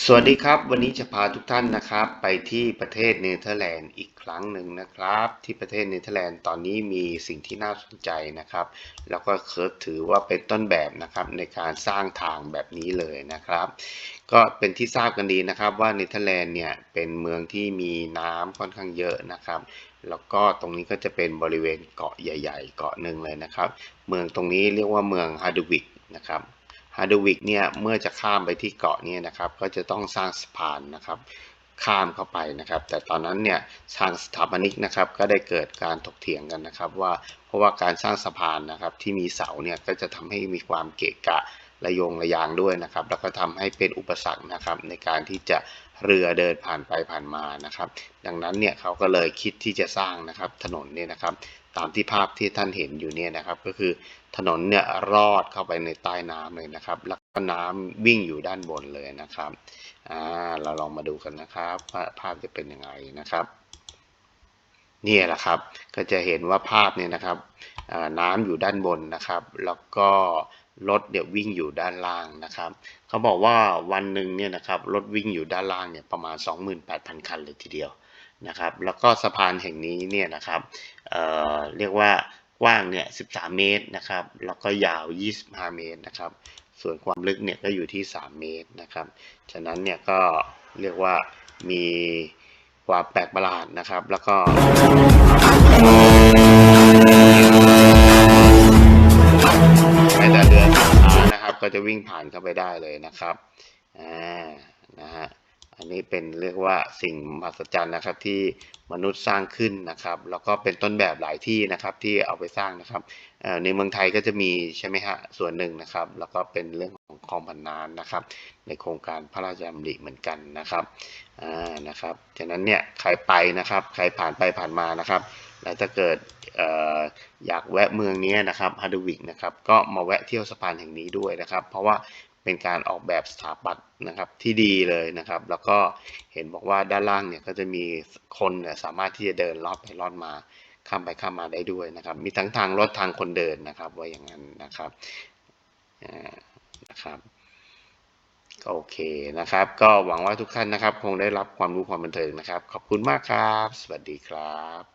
สวัสดีครับ วันนี้จะพาทุกท่านนะครับ ไปที่ประเทศเนเธอร์แลนด์อีกครั้งหนึ่งนะครับ ที่ประเทศเนเธอร์แลนด์ตอนนี้มีสิ่งที่น่าสนใจนะครับ แล้วก็เคิร์ดถือว่าเป็นต้นแบบนะครับในการสร้างทางแบบนี้เลยนะครับ ก็เป็นที่ทราบกันดีนะครับว่าเนเธอร์แลนด์เนี่ยเป็นเมืองที่มีน้ำค่อนข้างเยอะนะครับ แล้วก็ตรงนี้ก็จะเป็นบริเวณเกาะใหญ่ ๆ เกาะหนึ่งเลยนะครับ เมืองตรงนี้เรียกว่าเมืองฮาร์ดวิกนะครับ ฮาร์ดวิกเนี่ยเมื่อจะข้ามไปที่เกาะเนี่ยนะครับ ก็จะต้องสร้างสะพานนะครับ ข้ามเข้าไปนะครับ แต่ตอนนั้นเนี่ยทางสถาปนิกนะครับ ก็ได้เกิดการถกเถียงกันนะครับ ว่าเพราะว่าการสร้างสะพานนะครับที่มีเสาเนี่ยก็จะทำให้มีความเกะกะระยงระยางด้วยนะครับ แล้วก็ทำให้เป็นอุปสรรคนะครับ ในการที่จะเรือเดินผ่านไปผ่านมานะครับ ดังนั้นเนี่ยเขาก็เลยคิดที่จะสร้างนะครับถนนเนี่ยนะครับ ตามที่ภาพที่ท่านเห็นอยู่เนี่ยนะครับ ก็คือถนนเนี่ยรอดเข้าไปในใต้น้ำเลยนะครับ แล้วก็น้ำวิ่งอยู่ด้านบนเลยนะครับอ่าเราลองมาดูกันนะครับว่าภาพจะเป็นยังไงนะครับนี่แหละครับ ก็จะเห็นว่าภาพเนี่ยนะครับอ่าน้ำอยู่ด้านบนนะครับ แล้วก็รถเดี๋ยววิ่งอยู่ด้านล่างนะครับ เขาบอกว่าวันหนึ่งเนี่ยนะครับรถวิ่งอยู่ด้านล่างเนี่ยประมาณ 28,000 คันเลยทีเดียว นะครับ แล้วก็สะพานแห่งนี้เนี่ยนะครับเเรียกว่ากว้างเนี่ย 13 เมตรนะครับ แล้วก็ยาว 25 เมตรนะครับ ส่วนความลึกเนี่ยก็อยู่ที่ 3 เมตรนะครับ ฉะนั้นเนี่ยก็เรียกว่ามีความแปลกประหลาดนะครับ แล้วก็แม้แต่เรือนค้านะครับ ก็จะวิ่งผ่านเข้าไปได้เลยนะครับ อ่า นะฮะ อันนี้เป็นเรียกว่าสิ่งมหัศจรรย์นะครับที่มนุษย์สร้างขึ้นนะครับ แล้วก็เป็นต้นแบบหลายที่นะครับที่เอาไปสร้างนะครับในเมืองไทยก็จะมีใช่ไหมฮะส่วนหนึ่งนะครับ แล้วก็เป็นเรื่องของคลองพันนานนะครับ ในโครงการพระราชดำริเหมือนกันนะครับอ่านะครับฉะนั้นเนี่ยใครไปนะครับใครผ่านไปผ่านมานะครับแล้วถ้าเกิดอยากแวะเมืองนี้นะครับฮาร์ดวิกนะครับก็มาแวะเที่ยวสะพานแห่งนี้ด้วยนะครับ เพราะว่า เป็นการออกแบบสถาปัตย์นะครับที่ดีเลยนะครับ แล้วก็เห็นบอกว่าด้านล่างเนี่ยก็จะมีคนเนี่ยสามารถที่จะเดินลอดไปลอดมาข้ามไปข้ามมาได้ด้วยนะครับ มีทั้งทางรถทางคนเดินนะครับว่าอย่างนั้นนะครับนะครับก็โอเคนะครับ ก็หวังว่าทุกท่านนะครับ คงได้รับความรู้ความบันเทิงนะครับ ขอบคุณมากครับ สวัสดีครับ